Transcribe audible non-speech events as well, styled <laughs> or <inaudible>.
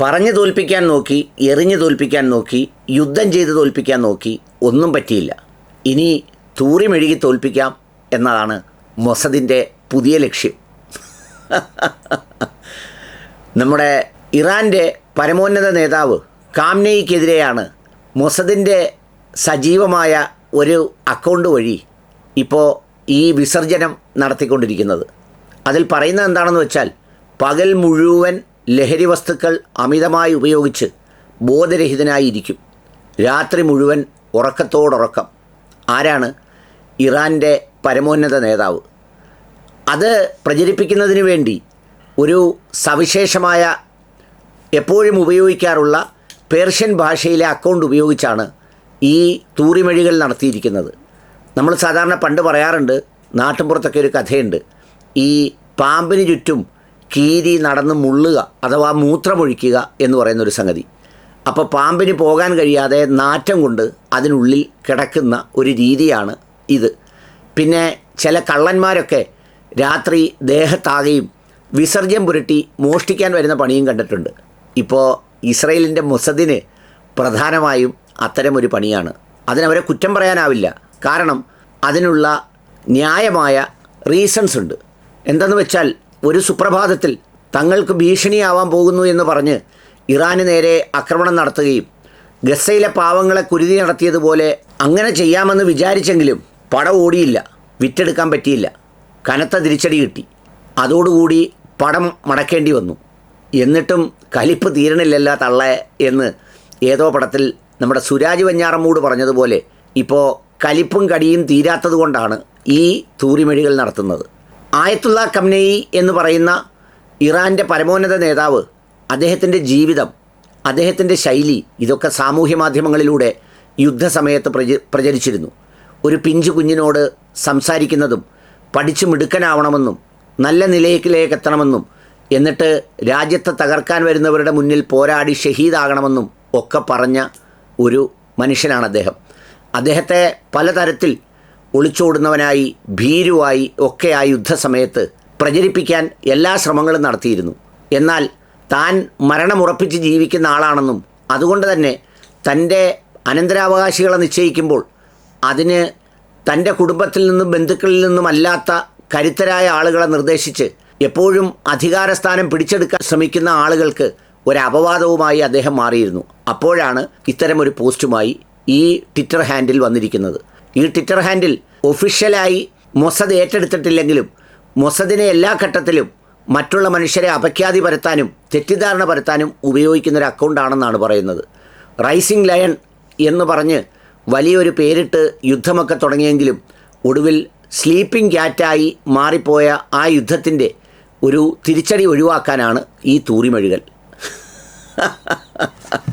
പറഞ്ഞു തോൽപ്പിക്കാൻ നോക്കി എറിഞ്ഞു തോൽപ്പിക്കാൻ നോക്കി യുദ്ധം ചെയ്ത് തോൽപ്പിക്കാൻ നോക്കി ഒന്നും പറ്റിയില്ല. ഇനി തൂറിമെഴുകി തോൽപ്പിക്കാം എന്നതാണ് മൊസദിന്റെ പുതിയ ലക്ഷ്യം. <laughs> നമ്മുടെ ഇറാന്റെ പരമോന്നത നേതാവ് കാംനയ്ക്കെതിരെയാണ് മൊസദിന്റെ സജീവമായ ഒരു അക്കൗണ്ട് വഴി ഇപ്പോൾ ഈ വിസർജനം നടത്തിക്കൊണ്ടിരിക്കുന്നത്. അതിൽ പറയുന്നത് എന്താണെന്ന് വെച്ചാൽ പകൽ മുഴുവൻ ലഹരി വസ്തുക്കൾ അമിതമായി ഉപയോഗിച്ച് ബോധരഹിതനായിരിക്കും. രാത്രി മുഴുവൻ ഉറക്കത്തോടുറക്കം. ആരാണ്? ഇറാന്റെ പരമോന്നത നേതാവ്. അത് പ്രചരിപ്പിക്കുന്നതിന് വേണ്ടി ഒരു സവിശേഷമായ എപ്പോഴും ഉപയോഗിക്കാറുള്ള പേർഷ്യൻ ഭാഷയിലെ അക്കൗണ്ട് ഉപയോഗിച്ചാണ് ഈ തൂറിമഴികൾ നടത്തിയിരിക്കുന്നത്. നമ്മൾ സാധാരണ പണ്ട് പറയാറുണ്ട് നാട്ടിൻപുറത്തൊക്കെ ഒരു കഥയുണ്ട്. ഈ പാമ്പിന് ചുറ്റും കീരി നടന്ന് മുള്ളുക അഥവാ മൂത്രമൊഴിക്കുക എന്ന് പറയുന്ന ഒരു സംഗതി. അപ്പോൾ പാമ്പിന് പോകാൻ കഴിയാതെ നാറ്റം കൊണ്ട് അതിനുള്ളിൽ കിടക്കുന്ന ഒരു രീതിയാണ് ഇത്. പിന്നെ ചില കള്ളന്മാരൊക്കെ രാത്രി ദേഹത്താകെയും വിസർജ്യം പുരട്ടി മോഷ്ടിക്കാൻ വരുന്ന പണിയും കണ്ടിട്ടുണ്ട്. ഇപ്പോൾ ഇസ്രയേലിന്റെ മുസദിന് പ്രധാനമായും അത്തരമൊരു പണിയാണ്. അതിനവരെ കുറ്റം പറയാനാവില്ല. കാരണം അതിനുള്ള ന്യായമായ റീസൺസ് ഉണ്ട്. എന്തെന്ന് വെച്ചാൽ ഒരു സുപ്രഭാതത്തിൽ തങ്ങൾക്ക് ഭീഷണിയാവാൻ പോകുന്നു എന്ന് പറഞ്ഞ് ഇറാന് നേരെ ആക്രമണം നടത്തുകയും ഗസയിലെ പാവങ്ങളെ കുരുതി നടത്തിയതുപോലെ അങ്ങനെ ചെയ്യാമെന്ന് വിചാരിച്ചെങ്കിലും പട ഓടിയില്ല വിറ്റെടുക്കാൻ പറ്റിയില്ല. കനത്ത തിരിച്ചടി കിട്ടി. അതോടുകൂടി പടം മടക്കേണ്ടി വന്നു. എന്നിട്ടും കലിപ്പ് തീരണില്ലല്ല തള്ളേ എന്ന് ഏതോ പടത്തിൽ നമ്മുടെ സുരാജ് വഞ്ഞാറമ്മൂട് പറഞ്ഞതുപോലെ ഇപ്പോൾ കലിപ്പും കടിയും തീരാത്തതുകൊണ്ടാണ് ഈ തൂറിമഴികൾ നടത്തുന്നത്. ആയത്തുള്ള കംനെയി എന്ന് പറയുന്ന ഇറാന്റെ പരമോന്നത നേതാവ് അദ്ദേഹത്തിന്റെ ജീവിതം അദ്ദേഹത്തിന്റെ ശൈലി ഇതൊക്കെ സാമൂഹ്യ മാധ്യമങ്ങളിലൂടെ യുദ്ധസമയത്ത് പ്രച പ്രചരിച്ചിരുന്നു. ഒരു പിഞ്ചു കുഞ്ഞിനോട് സംസാരിക്കുന്നതും പഠിച്ചു മിടുക്കനാവണമെന്നും നല്ല നിലയിലേക്ക് എത്തണമെന്നും എന്നിട്ട് രാജ്യത്തെ തകർക്കാൻ വരുന്നവരുടെ മുന്നിൽ പോരാടി ഷഹീദാകണമെന്നും ഒക്കെ പറഞ്ഞ ഒരു മനുഷ്യനാണ് അദ്ദേഹം. അദ്ദേഹത്തെ പലതരത്തിൽ ഒളിച്ചോടുന്നവനായി ഭീരുവായി ഒക്കെ ആ യുദ്ധസമയത്ത് പ്രചരിപ്പിക്കാൻ എല്ലാ ശ്രമങ്ങളും നടത്തിയിരുന്നു. എന്നാൽ താൻ മരണമുറപ്പിച്ച് ജീവിക്കുന്ന ആളാണെന്നും അതുകൊണ്ട് തന്നെ തന്റെ അനന്തരാവകാശികളെ നിശ്ചയിക്കുമ്പോൾ അതിന് തന്റെ കുടുംബത്തിൽ നിന്നും ബന്ധുക്കളിൽ നിന്നുമല്ലാത്ത കരുത്തരായ ആളുകളെ നിർദ്ദേശിച്ച് എപ്പോഴും അധികാരസ്ഥാനം പിടിച്ചെടുക്കാൻ ശ്രമിക്കുന്ന ആളുകൾക്ക് ഒരു അപവാദവുമായി അദ്ദേഹം മാറിയിരുന്നു. അപ്പോഴാണ് ഇത്തരമൊരു പോസ്റ്റുമായി ഈ ട്വിറ്റർ ഹാൻഡിൽ വന്നിരിക്കുന്നത്. ഈ ട്വിറ്റർ ഹാൻഡിൽ ഒഫീഷ്യലായി മൊസദ് ഏറ്റെടുത്തിട്ടില്ലെങ്കിലും മൊസദിനെ എല്ലാ ഘട്ടത്തിലും മറ്റുള്ള മനുഷ്യരെ അപഖ്യാതി പരത്താനും തെറ്റിദ്ധാരണ പരത്താനും ഉപയോഗിക്കുന്ന ഒരു അക്കൗണ്ടാണെന്നാണ് പറയുന്നത്. റൈസിംഗ് ലയൺ എന്ന് പറഞ്ഞ് വലിയൊരു പേരിട്ട് യുദ്ധമൊക്കെ തുടങ്ങിയെങ്കിലും ഒടുവിൽ സ്ലീപ്പിംഗ് ക്യാറ്റായി മാറിപ്പോയ ആ യുദ്ധത്തിന്റെ ഒരു തിരിച്ചടി ഒഴിവാക്കാനാണ് ഈ തൂറിമഴികൾ. <laughs>